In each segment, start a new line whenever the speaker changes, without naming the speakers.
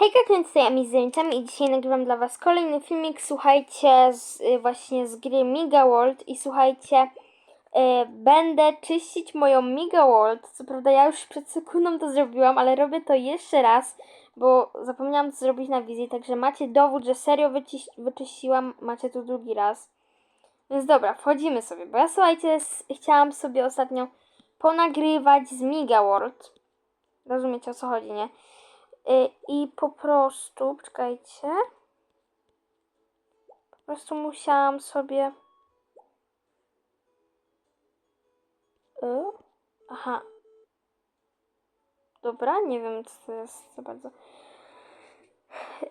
Hejka, tutaj Ami z zdjęciami i dzisiaj nagrywam dla Was kolejny filmik, słuchajcie, z, y, właśnie z gry Miga World i słuchajcie, y, będę czyścić moją Miga World, co prawda ja już przed sekundą to zrobiłam, ale robię to jeszcze raz, bo zapomniałam to zrobić na wizji, także macie dowód, że serio wyciś, wyczyściłam, macie tu drugi raz. Więc dobra, wchodzimy sobie, bo ja słuchajcie, chciałam sobie ostatnio ponagrywać z Miga World. Rozumiecie o co chodzi, nie? Y, I po prostu, czekajcie. Po prostu musiałam sobie. Y? Aha. Dobra, nie wiem co to jest za bardzo.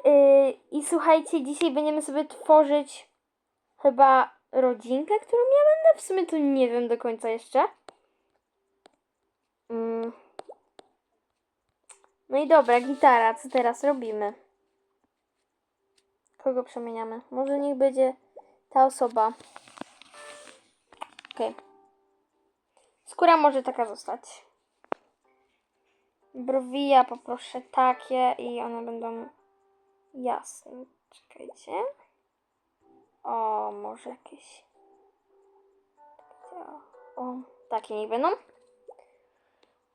Y, I słuchajcie, dzisiaj będziemy sobie tworzyć chyba rodzinkę, którą ja będę. W sumie to nie wiem do końca jeszcze. Mm. No i dobra, gitara, co teraz robimy? Kogo przemieniamy? Może niech będzie ta osoba. Okej. Skóra może taka zostać. Browija poproszę takie i one będą jasne. Czekajcie. O, może jakieś. O, takie niech będą.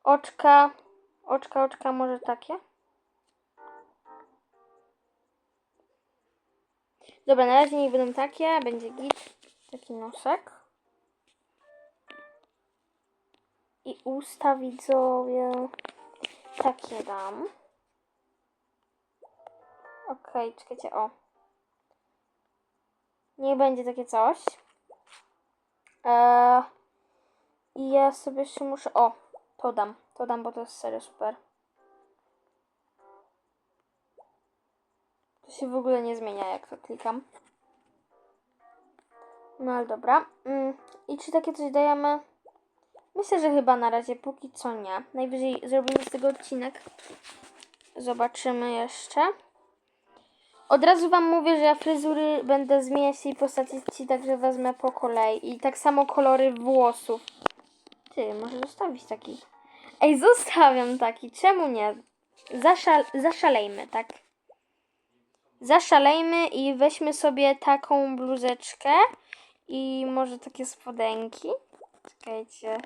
Oczka. Oczka, oczka, może takie? Dobra, na razie niech będą takie, będzie git, taki nosek. I usta widzowie, takie dam. Okej, czekajcie, o. Niech będzie takie coś. Eee, I ja sobie jeszcze muszę, o, to dam, to dam, bo to jest serio super. To się w ogóle nie zmienia, jak to klikam. No ale dobra. Mm, I czy takie coś dajemy? Myślę, że chyba na razie póki co nie. Najwyżej zrobimy z tego odcinek. Zobaczymy jeszcze. Od razu Wam mówię, że ja fryzury będę zmieniać tej postaci, także wezmę po kolei. I tak samo kolory włosów. Ty, może zostawić taki. Ej, zostawiam taki. Czemu nie? Zaszal zaszalejmy, tak? Zaszalejmy i weźmy sobie taką bluzeczkę i może takie spodenki. Czekajcie.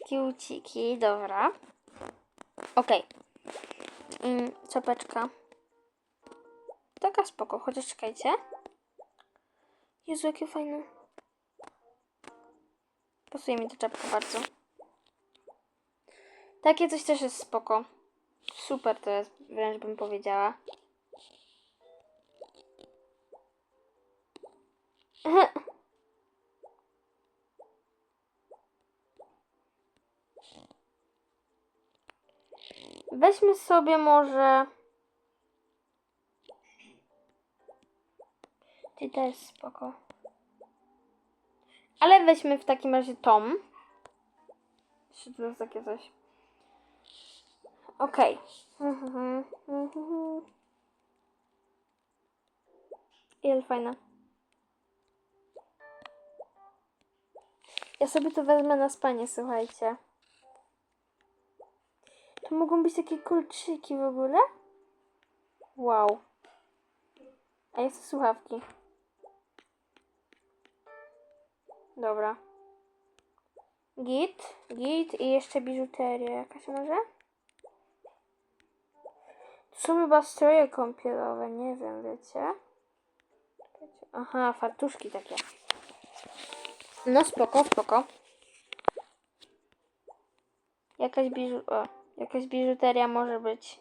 Takie uciki, dobra. Okej. Mm, czapeczka. Taka spoko, chociaż czekajcie. Jezu, jakie fajne. Pasuje mi ta czapka bardzo. Takie coś też jest spoko. Super to jest, wręcz bym powiedziała. Weźmy sobie może... Ty to jest spoko. Ale weźmy w takim razie tom. Czy to jest takie coś? Okej. Mhm. Ile fajna. Ja sobie to wezmę na spanie, słuchajcie. To mogą być takie kolczyki w ogóle? Wow. A chcę słuchawki. Dobra. Git, git i jeszcze biżuteria jakaś może? Są chyba stroje kąpielowe, nie wiem, wiecie? Aha, fartuszki takie. No spoko, spoko. Jakaś biżu... O, jakaś biżuteria może być.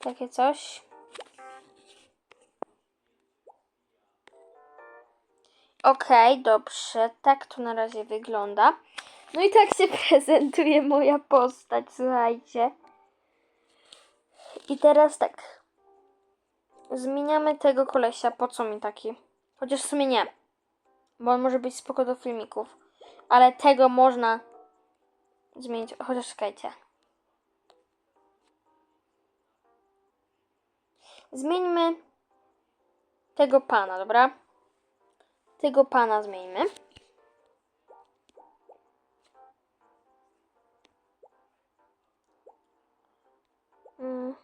Takie coś. Okej, dobrze. Tak to na razie wygląda. No i tak się prezentuje moja postać, słuchajcie. I teraz tak. Zmieniamy tego kolesia. Po co mi taki? Chociaż w sumie nie. Bo on może być spoko do filmików. Ale tego można zmienić. Chociaż czekajcie. Zmieńmy tego pana, dobra? Tego pana zmieńmy. Mm.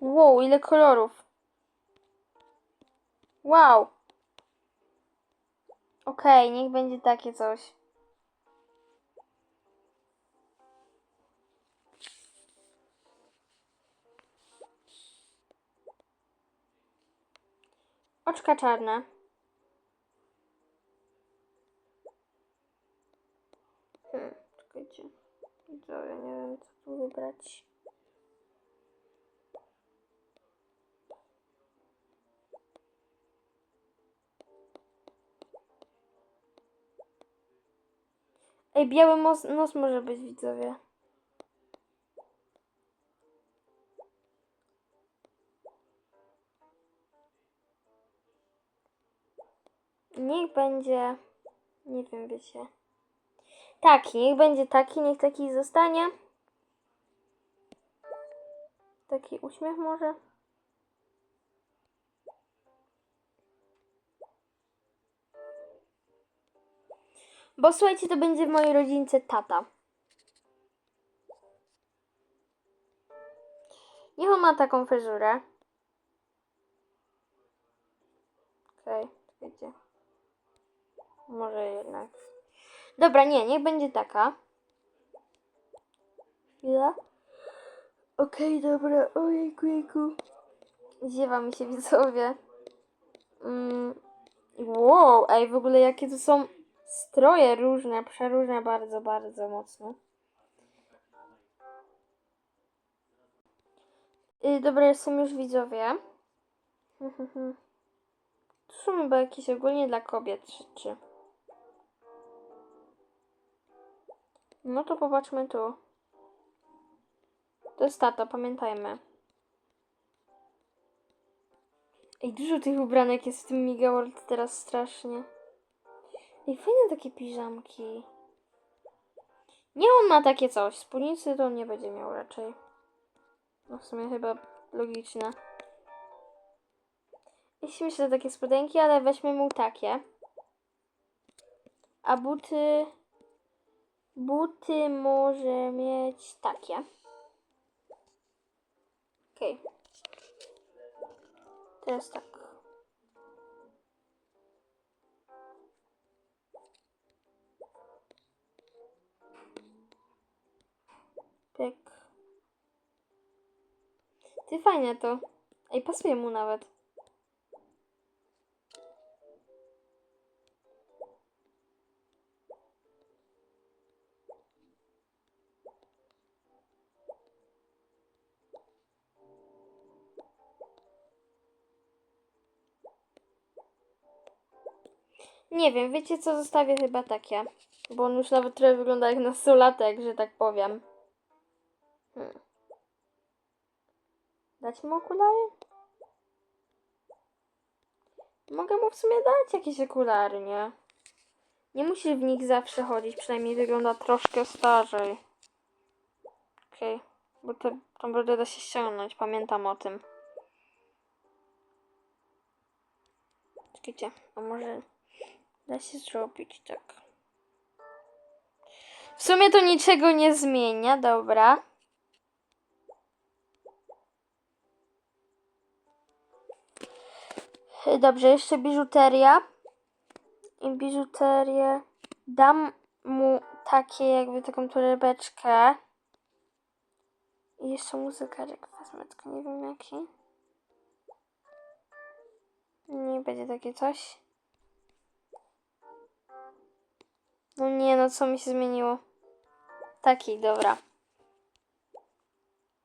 Wow, ile kolorów. Wow. Okej, niech będzie takie coś. Oczka czarne. Hmm, czekajcie. Widzowie, nie wiem co tu wybrać. Ej, biały nos, nos może być, widzowie. Niech będzie. Nie wiem, wiecie. Taki, niech będzie taki, niech taki zostanie. Taki uśmiech może. Bo słuchajcie, to będzie w mojej rodzince tata. Niech on ma taką fryzurę. Okej, czekajcie. Może jednak. Dobra, nie, niech będzie taka. Chwila. Okej, dobra. Ojejku, jejku. Ziewa mi się widzowie. Mm. Wow, ej, w ogóle jakie to są stroje różne, przeróżne bardzo, bardzo mocno. Y, dobra, jestem już widzowie. To są chyba jakieś ogólnie dla kobiet rzeczy. No to popatrzmy tu. To jest tata, pamiętajmy. Ej, dużo tych ubranek jest w tym Miga World teraz strasznie. Ej, fajne takie piżamki. Nie on ma takie coś. Spódnicy to nie będzie miał raczej. No w sumie chyba logiczne. Jeśli myślę, takie spodenki, ale weźmy mu takie. A buty... Buty może mieć takie. Okej. Teraz tak. Pyk. Ty fajne to. Ej, pasuje mu nawet. Nie wiem, wiecie co, zostawię chyba takie. Bo on już nawet trochę wygląda jak nastolatek, że tak powiem. Hmm. Dać mu okulary? Mogę mu w sumie dać jakieś okulary, nie? Nie musi w nich zawsze chodzić, przynajmniej wygląda troszkę starzej. Okej, bo to, to brodę da się ściągnąć, pamiętam o tym. Czekajcie, a może da się zrobić tak. W sumie to niczego nie zmienia, dobra. Dobrze, jeszcze biżuteria. I biżuterię dam mu takie jakby taką torebeczkę. I jeszcze mu zegarek wezmę, tylko nie wiem jaki. Nie będzie takie coś. No nie, no co mi się zmieniło? Taki, dobra.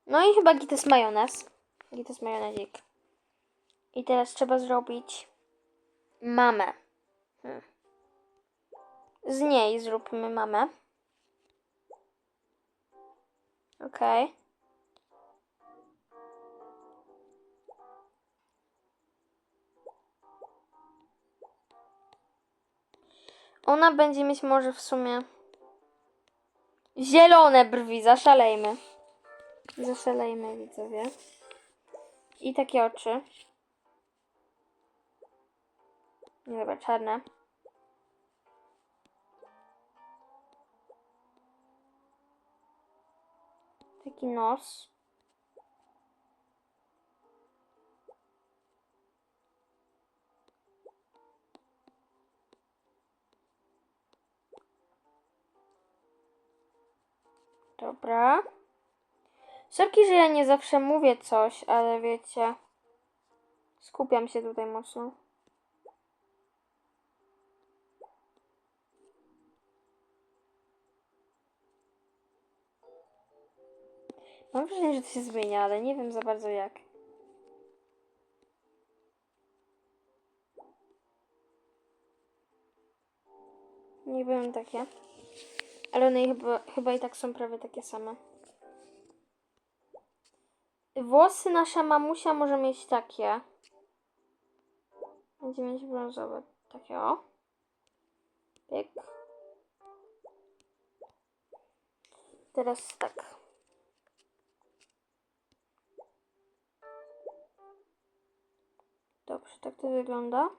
No i chyba gites majonez. Gites majonezik. I teraz trzeba zrobić mamę. Hmm. Z niej zróbmy mamę. Okej. Ona będzie mieć może w sumie zielone brwi. Zaszalejmy. Zaszalejmy, widzowie. I takie oczy. Nie, dobra, czarne. Taki nos. Dobra. Sorki, że ja nie zawsze mówię coś, ale wiecie. Skupiam się tutaj mocno. Mam wrażenie, że to się zmienia, ale nie wiem za bardzo jak. Nie wiem takie. Ale one chyba, chyba i tak są prawie takie same. Włosy nasza mamusia może mieć takie. Będzie mieć brązowe. Takie o. Pyk. Teraz tak. Dobrze, tak to wygląda.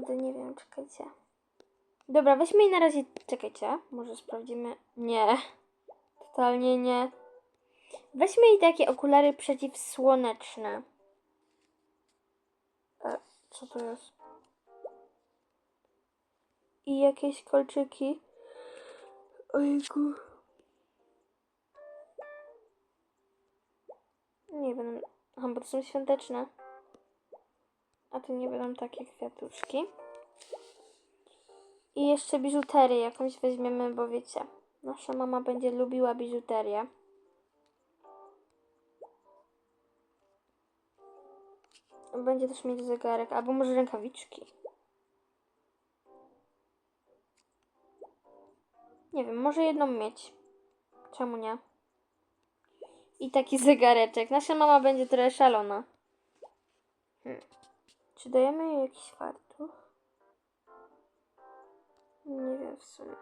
Kurde, nie wiem, czekajcie. Dobra, weźmy i na razie, czekajcie, może sprawdzimy. Nie, totalnie nie. Weźmy i takie okulary przeciwsłoneczne. E, co to jest? I jakieś kolczyki. Ojku. Nie. Aha, bo to są świąteczne. A tu nie będą takie kwiatuszki. I jeszcze biżuterię jakąś weźmiemy, bo wiecie, nasza mama będzie lubiła biżuterię. Będzie też mieć zegarek, albo może rękawiczki. Nie wiem, może jedną mieć. Czemu nie? I taki zegareczek. Nasza mama będzie trochę szalona. Hmm. Czy dajemy jej jakiś fartuch? Nie wiem w sumie.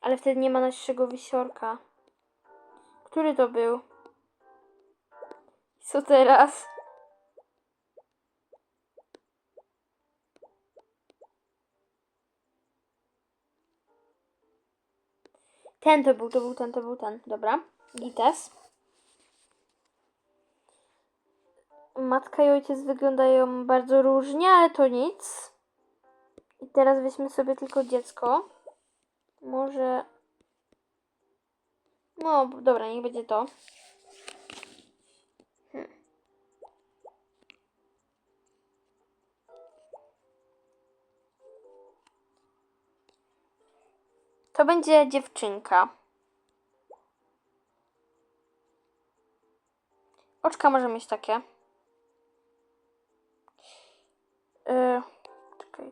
Ale wtedy nie ma naszego wisiorka. Który to był? Co teraz? Ten to był, to był ten, to był ten. Dobra. Gites. Matka i ojciec wyglądają bardzo różnie, ale to nic. I teraz weźmy sobie tylko dziecko. Może. No, dobra, niech będzie to. Hmm. To będzie dziewczynka. Oczka może mieć takie.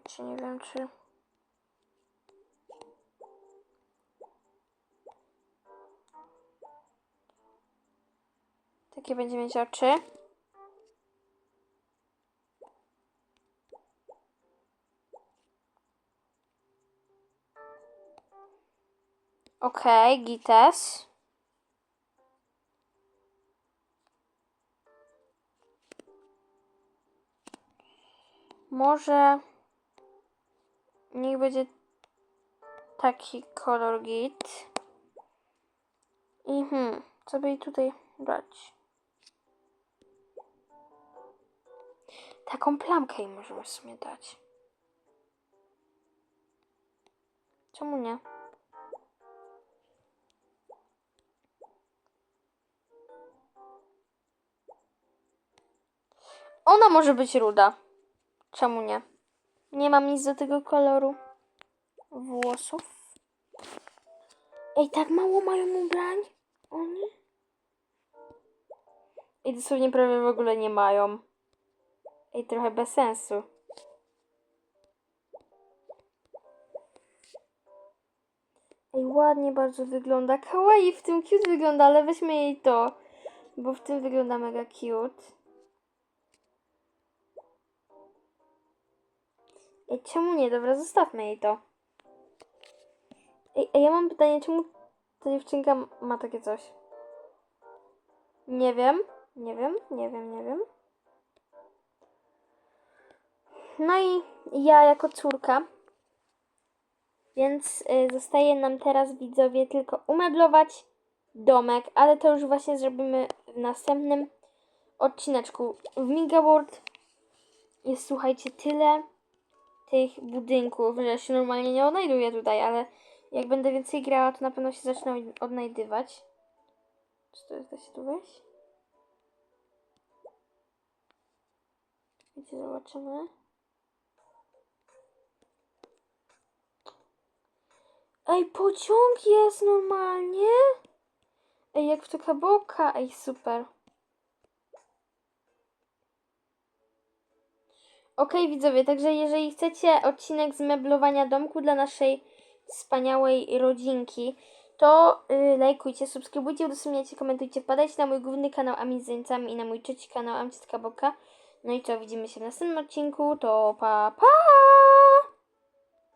Czekajcie, nie wiem czy... Takie będzie mieć oczy. Okej, okay, Gites. Może niech będzie taki kolor git. I hmm, co by tutaj dać? Taką plamkę jej możemy w sumie dać. Czemu nie? Ona może być ruda. Czemu nie? Nie mam nic do tego koloru włosów. Ej, tak mało mają ubrań? Oni? I dosłownie prawie w ogóle nie mają. Ej, trochę bez sensu. Ej, ładnie bardzo wygląda. Kawaii w tym cute wygląda, ale weźmy jej to. Bo w tym wygląda mega cute. Czemu nie? Dobra, zostawmy jej to. Ej, ja mam pytanie, czemu ta dziewczynka ma takie coś? Nie wiem, nie wiem, nie wiem, nie wiem. No i ja jako córka. Więc y, zostaje nam teraz widzowie tylko umeblować domek, ale to już właśnie zrobimy w następnym odcineczku. W Miga World jest słuchajcie tyle tych budynków, że się normalnie nie odnajduję tutaj, ale jak będę więcej grała, to na pewno się zacznę odnajdywać. Czy to jest, da się tu wejść? Wiecie, zobaczymy. Ej, pociąg jest normalnie? Ej, jak w taka boka. Ej, super. Okej, widzowie, także jeżeli chcecie odcinek z meblowania domku dla naszej wspaniałej rodzinki, to yy, lajkujcie, subskrybujcie, udostępniajcie, komentujcie, wpadajcie na mój główny kanał Ami z Zańcami i na mój trzeci kanał Amciska Boka. No i co, widzimy się w następnym odcinku, to pa pa!